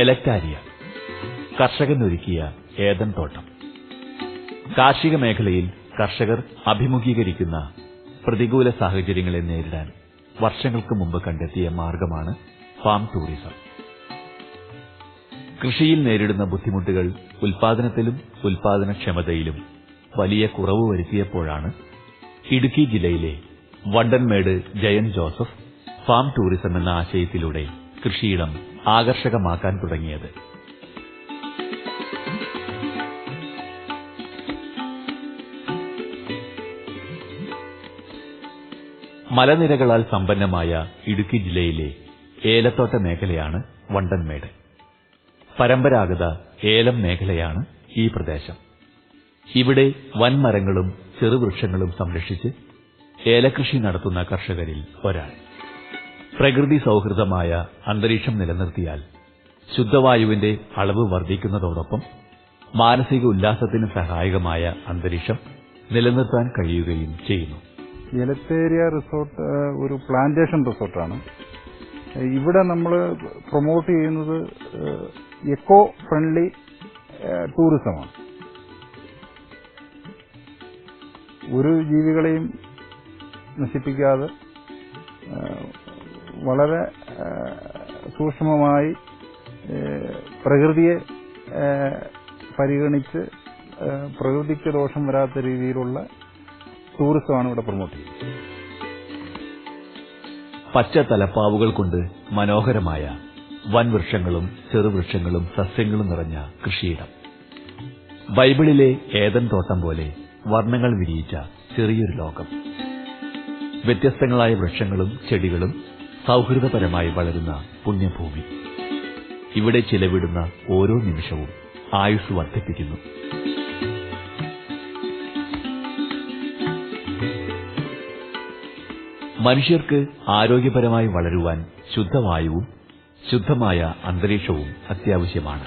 എലക്ടാരിയ കർഷകനൊരുക്കിയ ഏതൻ തോട്ടം. കാർഷിക മേഖലയിൽ കർഷകർ അഭിമുഖീകരിക്കുന്ന പ്രതികൂല സാഹചര്യങ്ങളെ നേരിടാൻ വർഷങ്ങൾക്ക് മുമ്പ് കണ്ടെത്തിയ മാർഗമാണ് ഫാം ടൂറിസം. കൃഷിയിൽ നേരിടുന്ന ബുദ്ധിമുട്ടുകൾ ഉൽപാദനത്തിലും ഉൽപാദനക്ഷമതയിലും വലിയ കുറവ് വരുത്തിയപ്പോഴാണ് ഇടുക്കി ജില്ലയിലെ വണ്ടൻമേട് ജയൻ ജോസഫ് ഫാം ടൂറിസം എന്ന ആശയത്തിലൂടെ കൃഷിയിടം ആകർഷകമാക്കാൻ തുടങ്ങിയത്. മലനിരകളാൽ സമ്പന്നമായ ഇടുക്കി ജില്ലയിലെ ഏലത്തോട്ട മേഖലയാണ് വണ്ടൻമേട്. പരമ്പരാഗത ഏലം മേഖലയാണ് ഈ പ്രദേശം. ഇവിടെ വൻമരങ്ങളും ചെറുവൃക്ഷങ്ങളും സംരക്ഷിച്ച് ഏലകൃഷി നടത്തുന്ന കർഷകരിൽ ഒരാൾ. പ്രകൃതി സൗഹൃദമായ അന്തരീക്ഷം നിലനിർത്തിയാൽ ശുദ്ധവായുവിന്റെ അളവ് വർദ്ധിക്കുന്നതോടൊപ്പം മാനസിക ഉല്ലാസത്തിന് സഹായകമായ അന്തരീക്ഷം നിലനിർത്താൻ കഴിയുകയും ചെയ്യുന്നു. എലത്തേരിയ റിസോർട്ട് ഒരു പ്ലാന്റേഷൻ റിസോർട്ടാണ്. ഇവിടെ നമ്മൾ പ്രൊമോട്ട് ചെയ്യുന്നത് എക്കോ ഫ്രണ്ട്ലി ടൂറിസമാണ്. ഒരു ജീവികളെയും നശിപ്പിക്കാതെ വളരെ സൂക്ഷ്മമായി പ്രകൃതിയെ പരിഗണിച്ച് പ്രകൃതിക്ക് ദോഷം വരാത്ത രീതിയിലുള്ള ടൂറിസമാണ് ഇവിടെ പ്രൊമോട്ട് ചെയ്യുന്നത്. പച്ച തലപ്പാവുകൾ കൊണ്ട് മനോഹരമായ വൻവൃക്ഷങ്ങളും ചെറുവൃക്ഷങ്ങളും സസ്യങ്ങളും നിറഞ്ഞ കൃഷിയിടം. ബൈബിളിലെ ഏതൻ തോട്ടം പോലെ വർണങ്ങൾ വിരിയിച്ച ചെറിയൊരു ലോകം. വ്യത്യസ്തങ്ങളായ വൃക്ഷങ്ങളും ചെടികളും സൗഹൃദപരമായി വളരുന്ന പുണ്യഭൂമി. ഇവിടെ ചിലവിടുന്ന ഓരോ നിമിഷവും ആയുസ് വർദ്ധിപ്പിക്കുന്നു. മനുഷ്യർക്ക് ആരോഗ്യപരമായി വളരുവാൻ ശുദ്ധവായുവും ശുദ്ധമായ അന്തരീക്ഷവും അത്യാവശ്യമാണ്.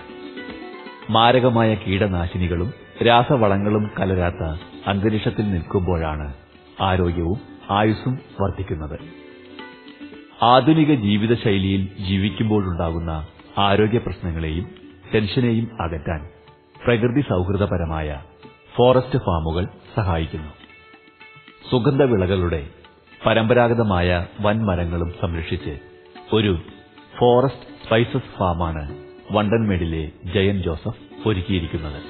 മാരകമായ കീടനാശിനികളും രാസവളങ്ങളും കലരാത്ത അന്തരീക്ഷത്തിൽ നിൽക്കുമ്പോഴാണ് ആരോഗ്യവും ആയുസ്സും വർദ്ധിക്കുന്നത്. ആധുനിക ജീവിതശൈലിയിൽ ജീവിക്കുമ്പോഴുണ്ടാകുന്ന ആരോഗ്യ പ്രശ്നങ്ങളെയും ടെൻഷനെയും അകറ്റാൻ പ്രകൃതി സൗഹൃദപരമായ ഫോറസ്റ്റ് ഫാമുകൾ സഹായിക്കുന്നു. സുഗന്ധവിളകളുടെ പരമ്പരാഗതമായ വൻമരങ്ങളും സംരക്ഷിച്ച് ഒരു ഫോറസ്റ്റ് സ്പൈസസ് ഫാമാണ് വണ്ടൻമേടിലെ ജയൻ ജോസഫ് ഒരുക്കിയിരിക്കുന്നത്.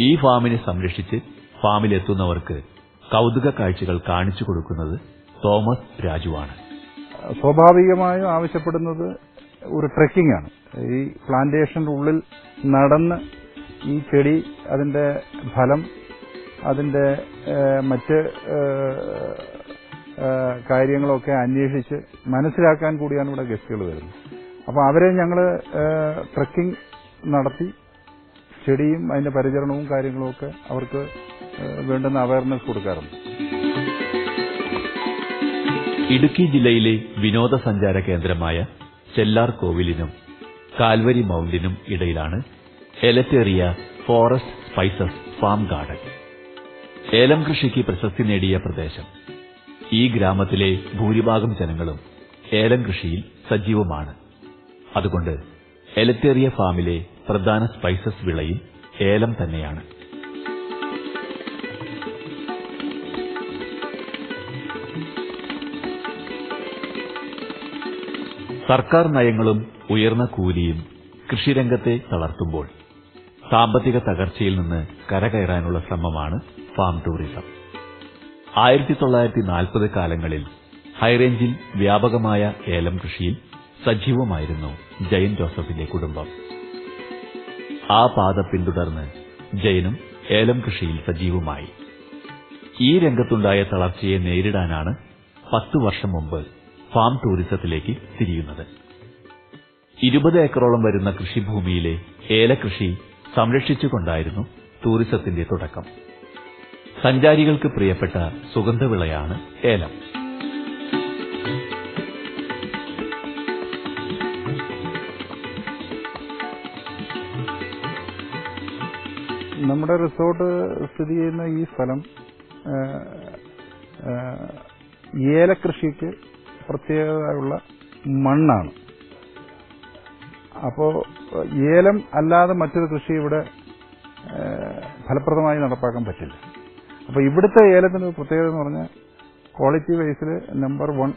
ഈ ഫാമിനെ സംരക്ഷിച്ച് ഫാമിലെത്തുന്നവർക്ക് കൗതുക കാഴ്ചകൾ കാണിച്ചു കൊടുക്കുന്നത് തോമസ് രാജുവാണ്. സ്വാഭാവികമായും ആവശ്യപ്പെടുന്നത് ഒരു ട്രെക്കിംഗ് ആണ്. ഈ പ്ലാന്റേഷന്റെ ഉള്ളിൽ നടന്ന് ഈ ചെടി അതിന്റെ ഫലം അതിന്റെ മറ്റ് കാര്യങ്ങളൊക്കെ അന്വേഷിച്ച് മനസ്സിലാക്കാൻ കൂടിയാണ് ഇവിടെ ഗസ്റ്റുകൾ വരുന്നത്. അപ്പോൾ അവരെ ഞങ്ങൾ ട്രെക്കിംഗ് നടത്തി ചെടിയും അതിന്റെ പരിചരണവും കാര്യങ്ങളും ഒക്കെ അവർക്ക് വേണ്ടുന്ന അവയർനെസ് കൊടുക്കാറുണ്ട്. ഇടുക്കി ജില്ലയിലെ വിനോദസഞ്ചാര കേന്ദ്രമായ ചെല്ലാർ കോവിലിനും കാൽവരി മൗണ്ടിനും ഇടയിലാണ് Elettaria forest spices farm garden. ഏലം കൃഷിക്ക് പ്രശസ്തി നേടിയ പ്രദേശം. ഈ ഗ്രാമത്തിലെ ഭൂരിഭാഗം ജനങ്ങളും ഏലം കൃഷിയിൽ സജീവമാണ്. അതുകൊണ്ട് എലറ്റേറിയ ഫാമിലെ പ്രധാന സ്പൈസസ് വിളയിൽ ഏലം തന്നെയാണ്. സർക്കാർ നയങ്ങളും ഉയർന്ന കൂലിയും കൃഷിരംഗത്തെ തളർത്തുമ്പോൾ സാമ്പത്തിക തകർച്ചയിൽ നിന്ന് കരകയറാനുള്ള ശ്രമമാണ് ഫാം ടൂറിസം. ആയിരത്തി തൊള്ളായിരത്തി നാൽപ്പത് കാലങ്ങളിൽ ഹൈറേഞ്ചിൽ വ്യാപകമായ ഏലം കൃഷിയിൽ സജീവമായിരുന്നു ജയൻ ജോസഫിന്റെ കുടുംബം. ആ പാത പിന്തുടർന്ന് ജയനും ഏലം കൃഷിയിൽ സജീവമായി. ഈ രംഗത്തുണ്ടായ തളർച്ചയെ നേരിടാനാണ് പത്തു വർഷം മുമ്പ് ഫാം ടൂറിസത്തിലേക്ക് തിരിയുന്നത്. ഇരുപത് ഏക്കറോളം വരുന്ന കൃഷിഭൂമിയിലെ ഏലകൃഷി സംരക്ഷിച്ചുകൊണ്ടായിരുന്നു ടൂറിസത്തിന്റെ തുടക്കം. സഞ്ചാരികൾക്ക് പ്രിയപ്പെട്ട സുഗന്ധവിളയാണ് ഏലം. നമ്മുടെ റിസോർട്ട് സ്ഥിതി ചെയ്യുന്ന ഈ സ്ഥലം ഏലകൃഷിക്ക് പ്രത്യേകതയുള്ള മണ്ണാണ്. അപ്പോൾ ഏലം അല്ലാതെ മറ്റൊരു കൃഷി ഇവിടെ ഫലപ്രദമായി നടപ്പാക്കാൻ പറ്റില്ല. അപ്പോൾ ഇവിടുത്തെ ഏലത്തിന്റെ ഒരു പ്രത്യേകത എന്ന് പറഞ്ഞാൽ ക്വാളിറ്റി വൈസിൽ നമ്പർ വൺ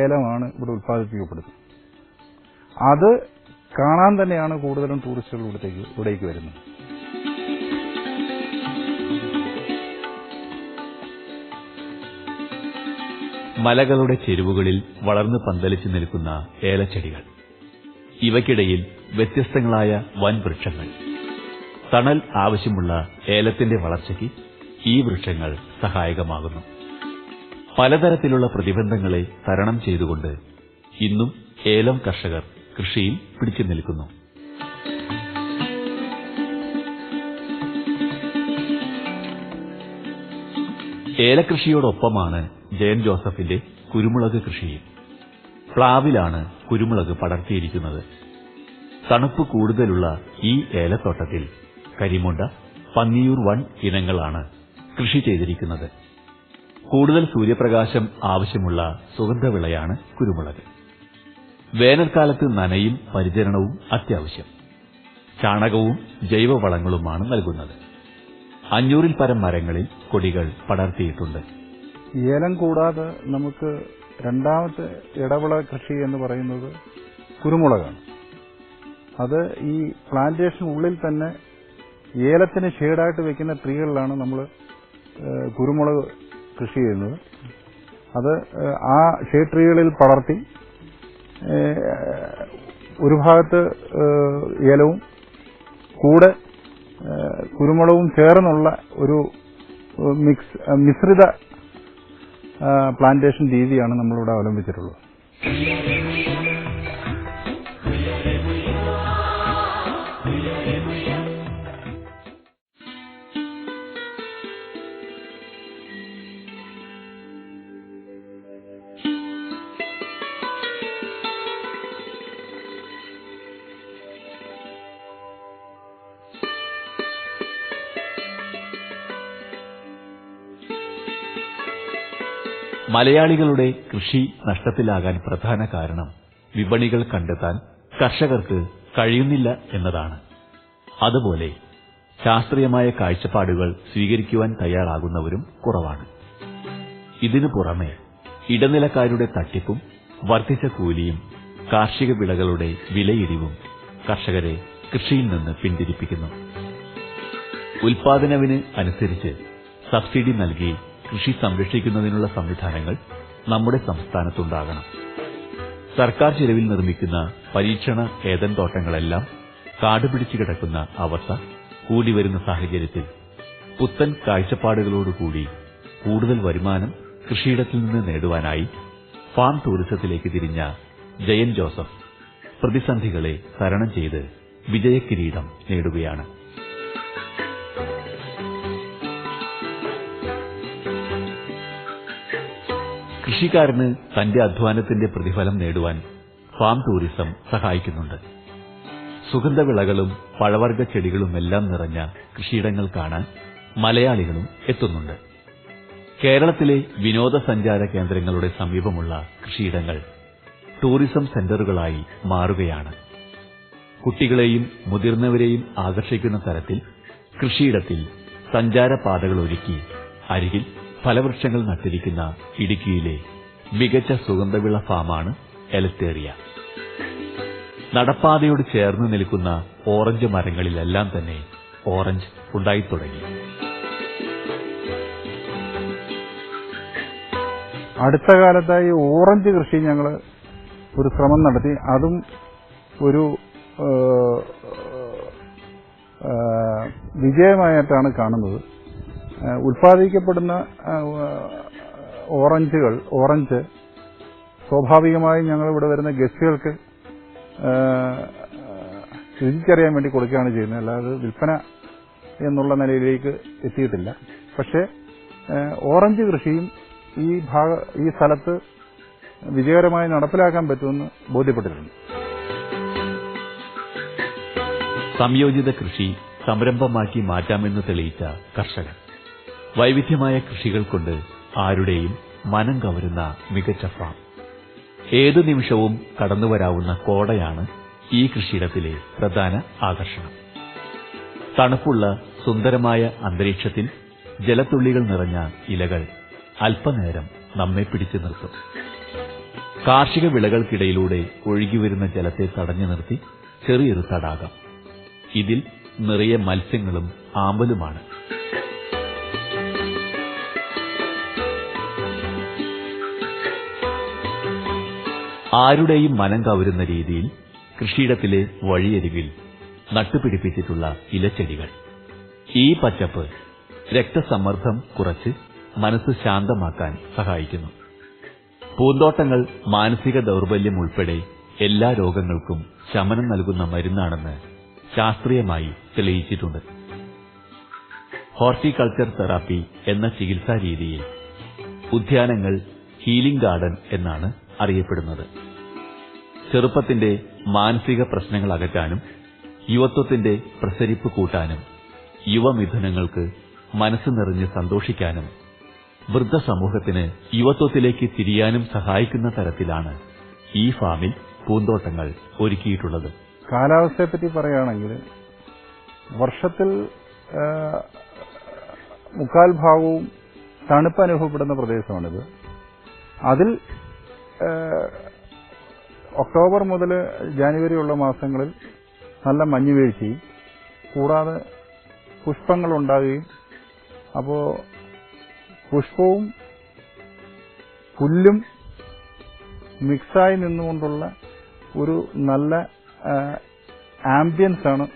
ഏലമാണ് ഇവിടെ ഉത്പാദിപ്പിക്കപ്പെടുന്നത് അത് കാണാൻ തന്നെയാണ് കൂടുതലും ടൂറിസ്റ്റുകൾ ഇവിടത്തേക്ക് ഇവിടേക്ക് വരുന്നത്. മലകളുടെ ചെരുവുകളിൽ വളർന്നു പന്തലിച്ചു നിൽക്കുന്ന ഏലച്ചെടികൾ. ഇവയ്ക്കിടയിൽ വ്യത്യസ്തങ്ങളായ വൻവൃക്ഷങ്ങൾ. തണൽ ആവശ്യമുള്ള ഏലത്തിന്റെ വളർച്ചയ്ക്ക് ഈ വൃക്ഷങ്ങൾ സഹായകമാകുന്നു. പലതരത്തിലുള്ള പ്രതിബന്ധങ്ങളെ തരണം ചെയ്തുകൊണ്ട് ഇന്നും ഏലം കർഷകർ കൃഷിയിൽ പിടിച്ചു നിൽക്കുന്നു. ഏലകൃഷിയോടൊപ്പമാണ് ജയൻ ജോസഫിന്റെ കുരുമുളക് കൃഷിയും പ്ലാവിലാണ് കുരുമുളക് പടർത്തിയിരിക്കുന്നത്. തണുപ്പ് കൂടുതലുള്ള ഈ ഏലത്തോട്ടത്തിൽ കരിമുണ്ട പന്നിയൂർ വൺ ഇനങ്ങളാണ് കൃഷി ചെയ്തിരിക്കുന്നത്. കൂടുതൽ സൂര്യപ്രകാശം ആവശ്യമുള്ള സുഗന്ധവിളയാണ് കുരുമുളക്. വേനൽക്കാലത്ത് നനയും പരിചരണവും അത്യാവശ്യം. ചാണകവും ജൈവവളങ്ങളുമാണ് നൽകുന്നത്. അഞ്ഞൂറിൽ പരം മരങ്ങളിൽ കൊടികൾ പടർത്തിയിട്ടുണ്ട്. ഏലം കൂടാതെ നമുക്ക് രണ്ടാമത്തെ ഇടവിള കൃഷി എന്ന് പറയുന്നത് കുരുമുളകാണ്. അത് ഈ പ്ലാന്റേഷൻ ഉള്ളിൽ തന്നെ ഏലത്തിന് ഷെയ്ഡായിട്ട് വെക്കുന്ന ട്രീകളിലാണ് നമ്മൾ കുരുമുളക് കൃഷി ചെയ്യുന്നത്. അത് ആ ഷെയ്ഡ് ട്രീകളിൽ പടർത്തി ഒരു ഭാഗത്ത് ഏലവും കൂടെ കുരുമുളകും ചേർന്നുള്ള ഒരു മിക്സ് മിശ്രിത പ്ലാന്റേഷൻ രീതിയാണ് നമ്മളിവിടെ അവലംബിച്ചിട്ടുള്ളത്. മലയാളികളുടെ കൃഷി നഷ്ടത്തിലാകാൻ പ്രധാന കാരണം വിപണികൾ കണ്ടെത്താൻ കർഷകർക്ക് കഴിയുന്നില്ല എന്നതാണ്. അതുപോലെ ശാസ്ത്രീയമായ കാഴ്ചപ്പാടുകൾ സ്വീകരിക്കുവാൻ തയ്യാറാകുന്നവരും കുറവാണ്. ഇതിനു പുറമെ ഇടനിലക്കാരുടെ തട്ടിപ്പും വർദ്ധിച്ച കൂലിയും കാർഷിക വിളകളുടെ വിലയിടിവും കർഷകരെ കൃഷിയിൽ നിന്ന് പിന്തിരിപ്പിക്കുന്നു. ഉൽപാദനവിന് അനുസരിച്ച് സബ്സിഡി നൽകി കൃഷി സംരക്ഷിക്കുന്നതിനുള്ള സംവിധാനങ്ങൾ നമ്മുടെ സംസ്ഥാനത്തുണ്ടാകണം. സർക്കാർ ചെലവിൽ നിർമ്മിക്കുന്ന പരീക്ഷണ ഏതൻ തോട്ടങ്ങളെല്ലാം കാടുപിടിച്ചു കിടക്കുന്ന അവസ്ഥ കൂടിവരുന്ന സാഹചര്യത്തിൽ പുത്തൻ കാഴ്ചപ്പാടുകളോടുകൂടി കൂടുതൽ വരുമാനം കൃഷിയിടത്തിൽ നിന്ന് നേടുവാനായി ഫാം ടൂറിസത്തിലേക്ക് തിരിഞ്ഞ ജയൻ ജോസഫ് പ്രതിസന്ധികളെ തരണം ചെയ്ത് വിജയകിരീടം നേടുകയാണ്. കൃഷിക്കാരന് തന്റെ അധ്വാനത്തിന്റെ പ്രതിഫലം നേടുവാൻ ഫാം ടൂറിസം സഹായിക്കുന്നുണ്ട്. സുഗന്ധവിളകളും പഴവർഗ ചെടികളുമെല്ലാം നിറഞ്ഞ കൃഷിയിടങ്ങൾ കാണാൻ മലയാളികളും എത്തുന്നുണ്ട്. കേരളത്തിലെ വിനോദസഞ്ചാര കേന്ദ്രങ്ങളുടെ സമീപമുള്ള കൃഷിയിടങ്ങൾ ടൂറിസം സെന്ററുകളായി മാറുകയാണ്. കുട്ടികളെയും മുതിർന്നവരെയും ആകർഷിക്കുന്ന തരത്തിൽ കൃഷിയിടത്തിൽ സഞ്ചാരപാതകൾ ഒരുക്കി അരികിൽ ഫലവൃക്ഷങ്ങൾ നട്ടിരിക്കുന്ന ഇടുക്കിയിലെ മികച്ച സുഗന്ധവിള ഫാമാണ് എലത്തേറിയ. നടപ്പാതയോട് ചേർന്ന് നിൽക്കുന്ന ഓറഞ്ച് മരങ്ങളിലെല്ലാം തന്നെ ഓറഞ്ച് ഉണ്ടായിത്തുടങ്ങി. അടുത്ത കാലത്തായി ഓറഞ്ച് കൃഷി ഞങ്ങൾ ഒരു ശ്രമം നടത്തി. അതും ഒരു വിജയമായിട്ടാണ് കാണുന്നത്. ഉൽപ്പാദിക്കപ്പെടുന്ന ഓറഞ്ചുകൾ ഓറഞ്ച് സ്വാഭാവികമായും ഞങ്ങൾ ഇവിടെ വരുന്ന ഗസ്റ്റുകൾക്ക് രുചിച്ചറിയാൻ വേണ്ടി കൊടുക്കുകയാണ് ചെയ്യുന്നത്. അല്ലാതെ വിൽപ്പന എന്നുള്ള നിലയിലേക്ക് എത്തിയിട്ടില്ല. പക്ഷേ ഓറഞ്ച് കൃഷിയും ഈ ഭാഗ ഈ സ്ഥലത്ത് വിജയകരമായി നടപ്പിലാക്കാൻ പറ്റുമെന്ന് ബോധ്യപ്പെട്ടിട്ടുണ്ട്. സംയോജിത കൃഷി സംരംഭമാക്കി മാറ്റാമെന്ന് തെളിയിച്ച കർഷകർ വൈവിധ്യമായ കൃഷികൾ കൊണ്ട് ആരുടെയും മനം കവരുന്ന മികച്ച ഫാം ഏതു നിമിഷവും കടന്നുവരാവുന്ന കോടയാണ് ഈ കൃഷിയിടത്തിലെ പ്രധാന ആകർഷണം. തണുപ്പുള്ള സുന്ദരമായ അന്തരീക്ഷത്തിൽ ജലത്തുള്ളികൾ നിറഞ്ഞ ഇലകൾ അല്പനേരം നമ്മെ പിടിച്ചു നിർത്തും. കാർഷിക വിളകൾക്കിടയിലൂടെ ഒഴുകിവരുന്ന ജലത്തെ തടഞ്ഞു നിർത്തി ചെറിയൊരു തടാകം. ഇതിൽ നിറയെ മത്സ്യങ്ങളും ആമ്പലുമാണ്. ആരുടെയും മനം കവരുന്ന രീതിയിൽ കൃഷിയിടത്തിലെ വഴിയരികിൽ നട്ടുപിടിപ്പിച്ചിട്ടുള്ള ഇലച്ചെടികൾ. ഈ പച്ചപ്പ് രക്തസമ്മർദ്ദം കുറച്ച് മനസ്സ് ശാന്തമാക്കാൻ സഹായിക്കുന്നു. പൂന്തോട്ടങ്ങൾ മാനസിക ദൗർബല്യം ഉൾപ്പെടെ എല്ലാ രോഗങ്ങൾക്കും ശമനം നൽകുന്ന മരുന്നാണെന്ന് ശാസ്ത്രീയമായി തെളിയിച്ചിട്ടുണ്ട്. ഹോർട്ടിക്കൾച്ചർ തെറാപ്പി എന്ന ചികിത്സാ രീതിയിൽ ഉദ്യാനങ്ങൾ ഹീലിംഗ് ഗാർഡൻ എന്നാണ് അറിയപ്പെടുന്നത്. ചെറുപ്പത്തിന്റെ മാനസിക പ്രശ്നങ്ങൾ അകറ്റാനും യുവത്വത്തിന്റെ പ്രസരിപ്പ് കൂട്ടാനും യുവമിഥുനങ്ങൾക്ക് മനസ്സ് നിറഞ്ഞ് സന്തോഷിക്കാനും വൃദ്ധസമൂഹത്തിന് യുവത്വത്തിലേക്ക് തിരിയാനും സഹായിക്കുന്ന തരത്തിലാണ് ഈ ഫാമിൽ പൂന്തോട്ടങ്ങൾ ഒരുക്കിയിട്ടുള്ളത്. കാലാവസ്ഥയെപ്പറ്റി പറയുകയാണെങ്കിൽ വർഷത്തിൽ മുക്കാൽ ഭാഗവും തണുപ്പ് അനുഭവപ്പെടുന്ന പ്രദേശമാണിത്. അതിൽ ഒക്ടോബർ മുതൽ ജാനുവരി ഉള്ള മാസങ്ങളിൽ നല്ല മഞ്ഞ് വീഴ്ചയും കൂടാതെ പുഷ്പങ്ങൾ ഉണ്ടാകുകയും അപ്പോൾ പുഷ്പവും പുല്ലും മിക്സായി നിന്നുകൊണ്ടുള്ള ഒരു നല്ല ആംബിയൻസ് ആണ്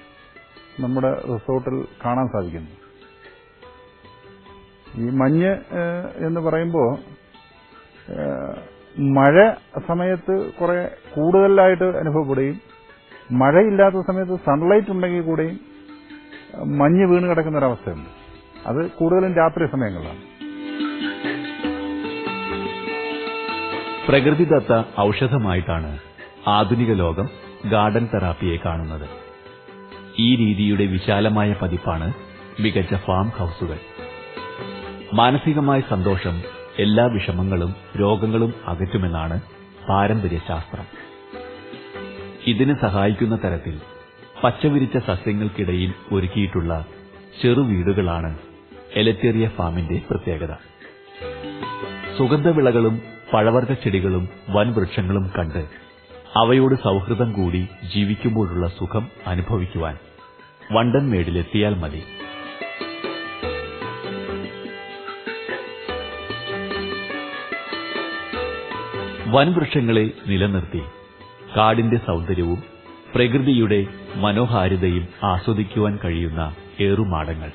നമ്മുടെ റിസോർട്ടിൽ കാണാൻ സാധിക്കുന്നത്. ഈ മഞ്ഞ് എന്ന് പറയുമ്പോൾ മഴ സമയത്ത് കുറെ കൂടുതലായിട്ട് അനുഭവപ്പെടുകയും മഴയില്ലാത്ത സമയത്ത് സൺലൈറ്റ് ഉണ്ടെങ്കിൽ കൂടെയും മഞ്ഞ് വീണ് കിടക്കുന്ന ഒരവസ്ഥയുണ്ട്. അത് കൂടുതലും രാത്രി സമയങ്ങളിലാണ്. പ്രകൃതിദത്ത ഔഷധമായിട്ടാണ് ആധുനിക ലോകം ഗാർഡൻ തെറാപ്പിയെ കാണുന്നത്. ഈ രീതിയുടെ വിശാലമായ പതിപ്പാണ് മികച്ച ഫാം ഹൌസുകൾ. മാനസികമായ സന്തോഷം എല്ലാ വിഷമങ്ങളും രോഗങ്ങളും അകറ്റുമെന്നാണ് പാരമ്പര്യ ശാസ്ത്രം ഇതിന് സഹായിക്കുന്ന തരത്തിൽ പച്ചവിരിച്ച സസ്യങ്ങൾക്കിടയിൽ ഒരുക്കിയിട്ടുള്ള ചെറുവീടുകളാണ് എലറ്റേറിയ ഫാമിന്റെ പ്രത്യേകത. സുഗന്ധവിളകളും പഴവർഗ ചെടികളും വൻവൃക്ഷങ്ങളും കണ്ട് അവയോട് സൗഹൃദം കൂടി ജീവിക്കുമ്പോഴുള്ള സുഖം അനുഭവിക്കുവാൻ വണ്ടൻമേടിലെത്തിയാൽ മതി. വൻവൃക്ഷങ്ങളെ നിലനിർത്തി. കാടിന്റെ സൗന്ദര്യവും പ്രകൃതിയുടെ മനോഹാരിതയും ആസ്വദിക്കുവാൻ കഴിയുന്ന ഏറുമാടങ്ങൾ.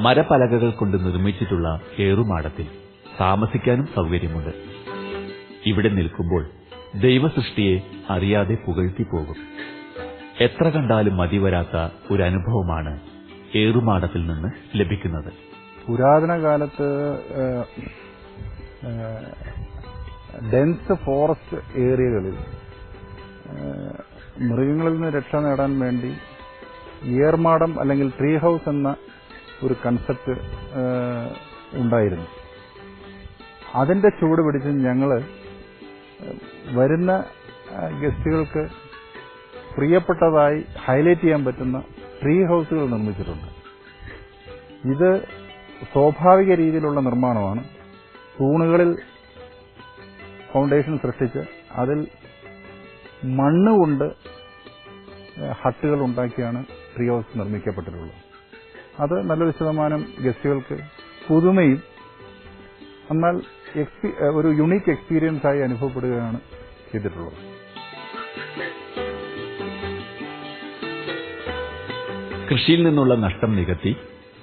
മരപ്പലകകൾ കൊണ്ട് നിർമ്മിച്ചിട്ടുള്ള ഏറുമാടത്തിൽ താമസിക്കാനും സൗകര്യമുണ്ട്. ഇവിടെ നിൽക്കുമ്പോൾ ദൈവസൃഷ്ടിയെ അറിയാതെ പുകഴ്ത്തി പോകും. എത്ര കണ്ടാലും മതിവരാത്ത ഒരു അനുഭവമാണ് ഏറുമാടത്തിൽ നിന്ന് ലഭിക്കുന്നത്. പുരാതന കാലത്ത് ഡെൻസ് ഫോറസ്റ്റ് ഏരിയകളിൽ മൃഗങ്ങളിൽ നിന്ന് രക്ഷ നേടാൻ വേണ്ടി ഏർമാടം അല്ലെങ്കിൽ ട്രീ ഹൗസ് എന്ന ഒരു കൺസെപ്റ്റ് ഉണ്ടായിരുന്നു. അതിന്റെ ചൂട് പിടിച്ച് ഞങ്ങൾ വരുന്ന ഗസ്റ്റുകൾക്ക് പ്രിയപ്പെട്ടതായി ഹൈലൈറ്റ് ചെയ്യാൻ പറ്റുന്ന ട്രീ ഹൗസുകൾ നിർമ്മിച്ചിട്ടുണ്ട്. ഇത് സ്വാഭാവിക രീതിയിലുള്ള നിർമ്മാണമാണ്. തൂണുകളിൽ ഫൗണ്ടേഷൻ സൃഷ്ടിച്ച് അതിൽ മണ്ണ് കൊണ്ട് ഹട്ടുകൾ ഉണ്ടാക്കിയാണ് ട്രീ ഹൗസ് നിർമ്മിക്കപ്പെട്ടിട്ടുള്ളത്. അത് നല്ലൊരു ശതമാനം ഗസ്റ്റുകൾക്ക് പുതുമയും എന്നാൽ ഒരു യുണീക്ക് എക്സ്പീരിയൻസ് ആയി അനുഭവപ്പെടുകയാണ് ചെയ്തിട്ടുള്ളത്. കൃഷിയിൽ നിന്നുള്ള നഷ്ടം നികത്തി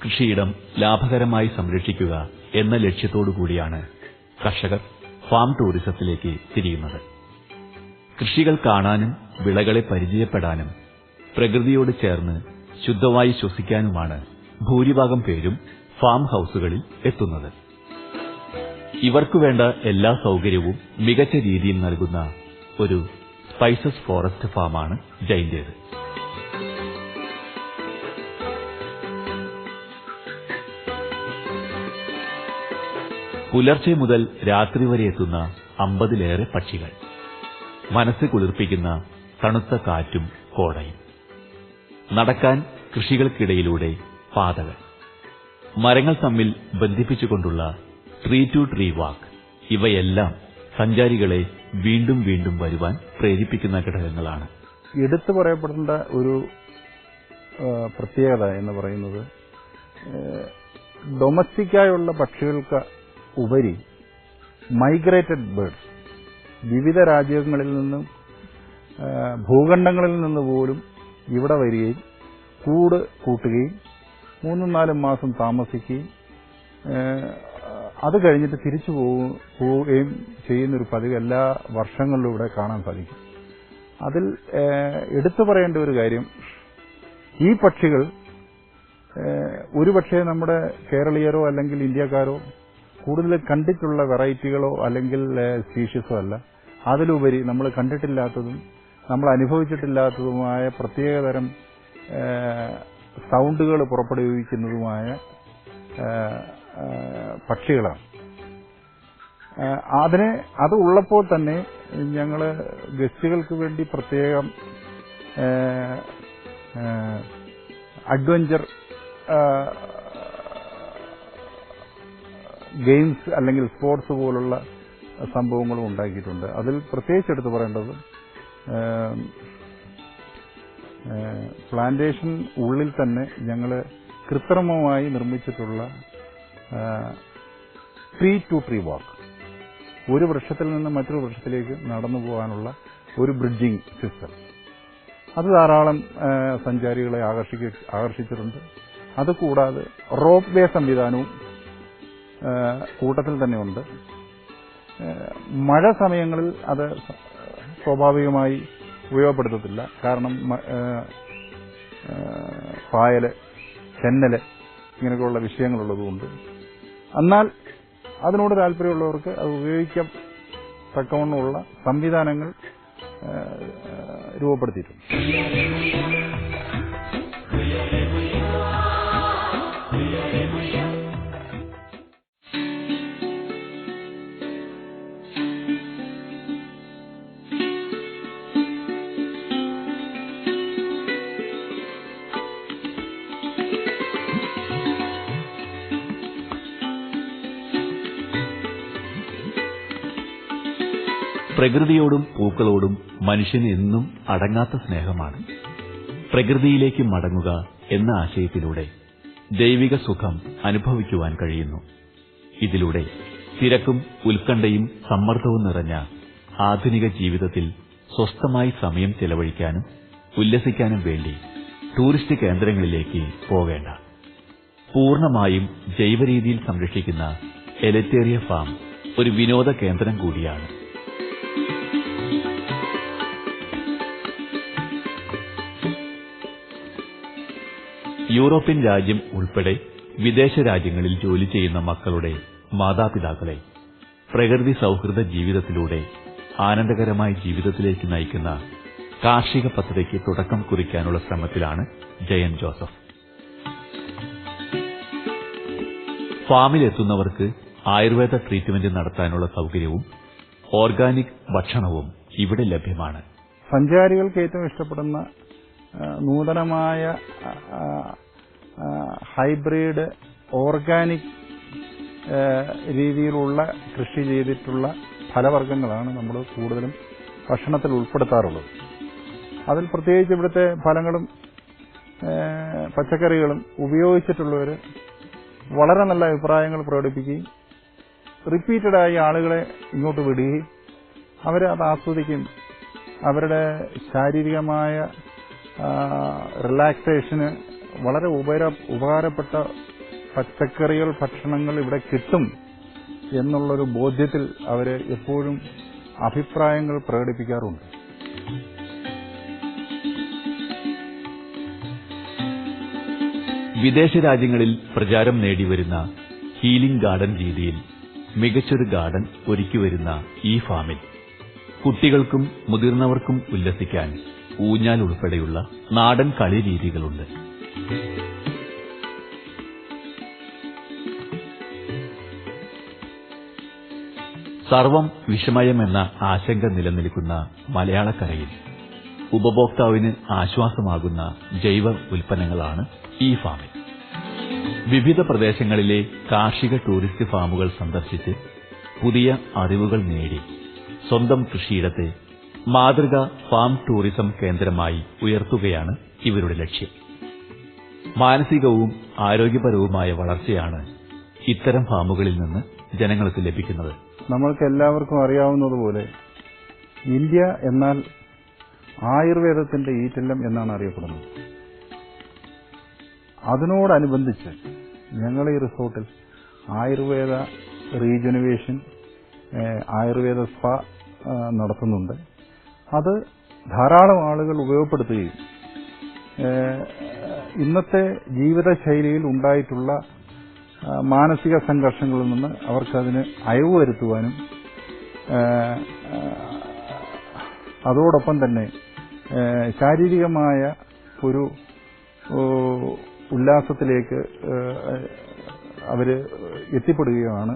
കൃഷിയിടം ലാഭകരമായി സംരക്ഷിക്കുക എന്ന ലക്ഷ്യത്തോടു കൂടിയാണ് കർഷകർ ഫാം ടൂറിസത്തിലേക്ക് തിരിയുന്നത്. കൃഷികൾ കാണാനും വിളകളെ പരിചയപ്പെടാനും പ്രകൃതിയോട് ചേർന്ന് ശുദ്ധമായി ശ്വസിക്കാനുമാണ് ഭൂരിഭാഗം പേരും ഫാം ഹൌസുകളിൽ എത്തുന്നത്. ഇവർക്കു വേണ്ട എല്ലാ സൗകര്യവും മികച്ച രീതിയിൽ നൽകുന്ന ഒരു സ്പൈസസ് ഫോറസ്റ്റ് ഫാമാണ് ജൈന്റേത്. പുലർച്ചെ മുതൽ രാത്രി വരെ എത്തുന്ന അമ്പതിലേറെ പക്ഷികൾ. മനസ്സ് കുളിർപ്പിക്കുന്ന തണുത്ത കാറ്റും കോടയും. നടക്കാൻ കൃഷികൾക്കിടയിലൂടെ പാതകൾ. മരങ്ങൾ തമ്മിൽ ബന്ധിപ്പിച്ചുകൊണ്ടുള്ള ട്രീ ടു ട്രീ വാക്ക് ഇവയെല്ലാം സഞ്ചാരികളെ വീണ്ടും വീണ്ടും വരുവാൻ പ്രേരിപ്പിക്കുന്ന ഘടകങ്ങളാണ്. എടുത്തു പറയപ്പെടേണ്ട ഒരു പ്രത്യേകത എന്ന് പറയുന്നത് ഡൊമസ്റ്റിക്കായുള്ള പക്ഷികൾക്ക് ഉപരി മൈഗ്രേറ്റഡ് ബേർഡ്സ്. വിവിധ രാജ്യങ്ങളിൽ നിന്നും ഭൂഖണ്ഡങ്ങളിൽ നിന്ന് പോലും ഇവിടെ വരികയും കൂട് കൂട്ടുകയും മൂന്നും നാലും മാസം താമസിക്കുകയും അത് കഴിഞ്ഞിട്ട് തിരിച്ചു പോവുകയും ചെയ്യുന്നൊരു പതിവ് എല്ലാ വർഷങ്ങളിലും ഇവിടെ കാണാൻ സാധിക്കും. അതിൽ എടുത്തു പറയേണ്ട ഒരു കാര്യം ഈ പക്ഷികൾ ഒരുപക്ഷെ നമ്മുടെ കേരളീയരോ അല്ലെങ്കിൽ ഇന്ത്യക്കാരോ കൂടുതൽ കണ്ടിട്ടുള്ള വെറൈറ്റികളോ അല്ലെങ്കിൽ സ്പീഷീസോ അല്ല. അതിലുപരി നമ്മൾ കണ്ടിട്ടില്ലാത്തതും നമ്മൾ അനുഭവിച്ചിട്ടില്ലാത്തതുമായ പ്രത്യേകതരം സൗണ്ടുകൾ പുറപ്പെടുവിക്കുന്നതുമായ പക്ഷികളാണ്. അതിനെ അത് ഉള്ളപ്പോൾ തന്നെ ഞങ്ങൾ ഗസ്റ്റുകൾക്ക് വേണ്ടി പ്രത്യേകം അഡ്വഞ്ചർ ഗെയിംസ് അല്ലെങ്കിൽ സ്പോർട്സ് പോലുള്ള സംഭവങ്ങളും ഉണ്ടാക്കിയിട്ടുണ്ട്. അതിൽ പ്രത്യേകിച്ച് എടുത്തു പറയേണ്ടത് പ്ലാന്റേഷൻ ഉള്ളിൽ തന്നെ ഞങ്ങൾ കൃത്രിമമായി നിർമ്മിച്ചിട്ടുള്ള ട്രീ ടു ട്രീ വാക്ക് ഒരു വൃക്ഷത്തിൽ നിന്ന് മറ്റൊരു വൃക്ഷത്തിലേക്ക് നടന്നു പോകാനുള്ള ഒരു ബ്രിഡ്ജിംഗ് സിസ്റ്റം അത് ധാരാളം സഞ്ചാരികളെ ആകർഷിക്ക ആകർഷിച്ചിട്ടുണ്ട്. അതുകൂടാതെ റോപ്പ് വേ സംവിധാനവും കൂട്ടത്തിൽ തന്നെയുണ്ട്. മഴ സമയങ്ങളിൽ അത് സ്വാഭാവികമായി ഉപയോഗപ്പെടുത്തത്തില്ല. കാരണം പായൽ ചെന്നൽ ഇങ്ങനെയൊക്കെയുള്ള വിഷയങ്ങളുള്ളതുകൊണ്ട്. എന്നാൽ അതിനോട് താല്പര്യമുള്ളവർക്ക് അത് ഉപയോഗിക്കാൻ തക്കവണ്ണമുള്ള സംവിധാനങ്ങൾ രൂപപ്പെടുത്തിയിട്ടുണ്ട്. പ്രകൃതിയോടും പൂക്കളോടും മനുഷ്യന് എന്നും അടങ്ങാത്ത സ്നേഹമാണ്. പ്രകൃതിയിലേക്ക് മടങ്ങുക എന്ന ആശയത്തിലൂടെ ദൈവിക സുഖം അനുഭവിക്കുവാൻ കഴിയുന്നു. ഇതിലൂടെ തിരക്കും ഉത്കണ്ഠയും സമ്മർദ്ദവും നിറഞ്ഞ ആധുനിക ജീവിതത്തിൽ സ്വസ്ഥമായി സമയം ചെലവഴിക്കാനും ഉല്ലസിക്കാനും വേണ്ടി ടൂറിസ്റ്റ് കേന്ദ്രങ്ങളിലേക്ക് പോകേണ്ട പൂർണമായും ജൈവരീതിയിൽ സംരക്ഷിക്കുന്ന എലറ്റേറിയ ഫാം ഒരു വിനോദ കേന്ദ്രം കൂടിയാണ്. യൂറോപ്യൻ രാജ്യം ഉൾപ്പെടെ വിദേശ രാജ്യങ്ങളിൽ ജോലി ചെയ്യുന്ന മക്കളുടെ മാതാപിതാക്കളെ പ്രകൃതി സൗഹൃദ ജീവിതത്തിലൂടെ ആനന്ദകരമായ ജീവിതത്തിലേക്ക് നയിക്കുന്ന കാർഷിക പദ്ധതിക്ക് തുടക്കം കുറിക്കാനുള്ള ശ്രമത്തിലാണ് ജയൻ ജോസഫ്. ഫാമിലെത്തുന്നവർക്ക് ആയുർവേദ ട്രീറ്റ്മെന്റ് നടത്താനുള്ള സൗകര്യവും ഓർഗാനിക് ഭക്ഷണവും ഇവിടെ ലഭ്യമാണ്. സഞ്ചാരികൾക്ക് ഏറ്റവും ഇഷ്ടപ്പെടുന്ന നൂതനമായ ഹൈബ്രിഡ് ഓർഗാനിക് രീതിയിലുള്ള കൃഷി ചെയ്തിട്ടുള്ള ഫലവർഗങ്ങളാണ് നമ്മൾ കൂടുതലും ഭക്ഷണത്തിൽ ഉൾപ്പെടുത്താറുള്ളത്. അതിൽ പ്രത്യേകിച്ച് ഇവിടുത്തെ ഫലങ്ങളും പച്ചക്കറികളും ഉപയോഗിച്ചിട്ടുള്ളവർ വളരെ നല്ല അഭിപ്രായങ്ങൾ പ്രകടിപ്പിക്കുകയും റിപ്പീറ്റഡായി ആളുകളെ ഇങ്ങോട്ട് വിടുകയും അവർ അത് ആസ്വദിക്കുകയും അവരുടെ ശാരീരികമായ റിലാക്സേഷന് വളരെ ഉപര ഉപകാരപ്പെട്ട പച്ചക്കറികൾ ഭക്ഷണങ്ങൾ ഇവിടെ കിട്ടും എന്നുള്ളൊരു ബോധ്യത്തിൽ അവർ എപ്പോഴും അഭിപ്രായങ്ങൾ പ്രകടിപ്പിക്കാറുണ്ട്. വിദേശ രാജ്യങ്ങളിൽ പ്രചാരം നേടിവരുന്ന ഹീലിംഗ് ഗാർഡൻ രീതിയിൽ മികച്ചൊരു ഗാർഡൻ ഒരുക്കിവരുന്ന ഈ ഫാമിൽ കുട്ടികൾക്കും മുതിർന്നവർക്കും ഉല്ലസിക്കാൻ ഊഞ്ഞാൽ ഉൾപ്പെടെയുള്ള നാടൻ കളി രീതികളുണ്ട്. സർവം വിഷമയമെന്ന ആശങ്ക നിലനിൽക്കുന്ന മലയാളക്കരയിൽ ഉപഭോക്താവിന് ആശ്വാസമാകുന്ന ജൈവ ഉൽപ്പന്നങ്ങളാണ് ഈ ഫാമിൽ. വിവിധ പ്രദേശങ്ങളിലെ കാർഷിക ടൂറിസ്റ്റ് ഫാമുകൾ സന്ദർശിച്ച് പുതിയ അറിവുകൾ നേടി സ്വന്തം കൃഷിയിടത്തെ മാതൃക ഫാം ടൂറിസം കേന്ദ്രമായി ഉയർത്തുകയാണ് ഇവരുടെ ലക്ഷ്യം. മാനസികവും ആരോഗ്യപരവുമായ വളർച്ചയാണ് ഇത്തരം ഫാമുകളിൽ നിന്ന് ജനങ്ങൾക്ക് ലഭിക്കുന്നത്. നമ്മൾക്ക് എല്ലാവർക്കും അറിയാവുന്നതുപോലെ ഇന്ത്യ എന്നാൽ ആയുർവേദത്തിന്റെ ഈറ്റല്ലം എന്നാണ് അറിയപ്പെടുന്നത്. അതിനോടനുബന്ധിച്ച് ഞങ്ങൾ ഈ റിസോർട്ടിൽ ആയുർവേദ റീജനുവേഷൻ ആയുർവേദ സ്പ നടത്തുന്നുണ്ട്. അത് ധാരാളം ആളുകൾ ഉപയോഗപ്പെടുത്തുകയും ഇന്നത്തെ ജീവിതശൈലിയിൽ ഉണ്ടായിട്ടുള്ള മാനസിക സംഘർഷങ്ങളിൽ നിന്ന് അവർക്കതിന് അയവ് വരുത്തുവാനും അതോടൊപ്പം തന്നെ ശാരീരികമായ ഒരു ഉല്ലാസത്തിലേക്ക് അവർ എത്തിപ്പെടുകയാണ്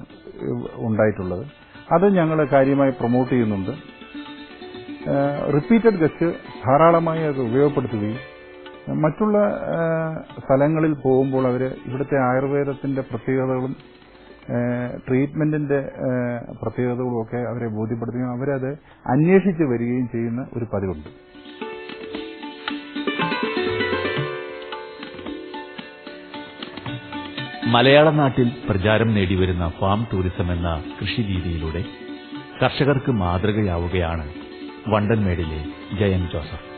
ഉണ്ടായിട്ടുള്ളത്. അത് ഞങ്ങൾ കാര്യമായി പ്രൊമോട്ട് ചെയ്യുന്നുണ്ട്. റിപ്പീറ്റഡ് ഗസ്റ്റ് ധാരാളമായി അത് ഉപയോഗപ്പെടുത്തുകയും മറ്റുള്ള സ്ഥലങ്ങളിൽ പോകുമ്പോൾ അവർ ഇവിടുത്തെ ആയുർവേദത്തിന്റെ പ്രത്യേകതകളും ട്രീറ്റ്മെന്റിന്റെ പ്രത്യേകതകളും ഒക്കെ അവരെ ബോധ്യപ്പെടുത്തുകയും അവരത് അന്വേഷിച്ച് വരികയും ചെയ്യുന്ന ഒരു പതിവുണ്ട്. മലയാള നാട്ടിൽ പ്രചാരം നേടിവരുന്ന ഫാം ടൂറിസം എന്ന കൃഷി കൃഷിരീതിയിലൂടെ കർഷകർക്ക് മാതൃകയാവുകയാണ് വണ്ടൻമേടിലെ ജയൻ ജോസഫ്.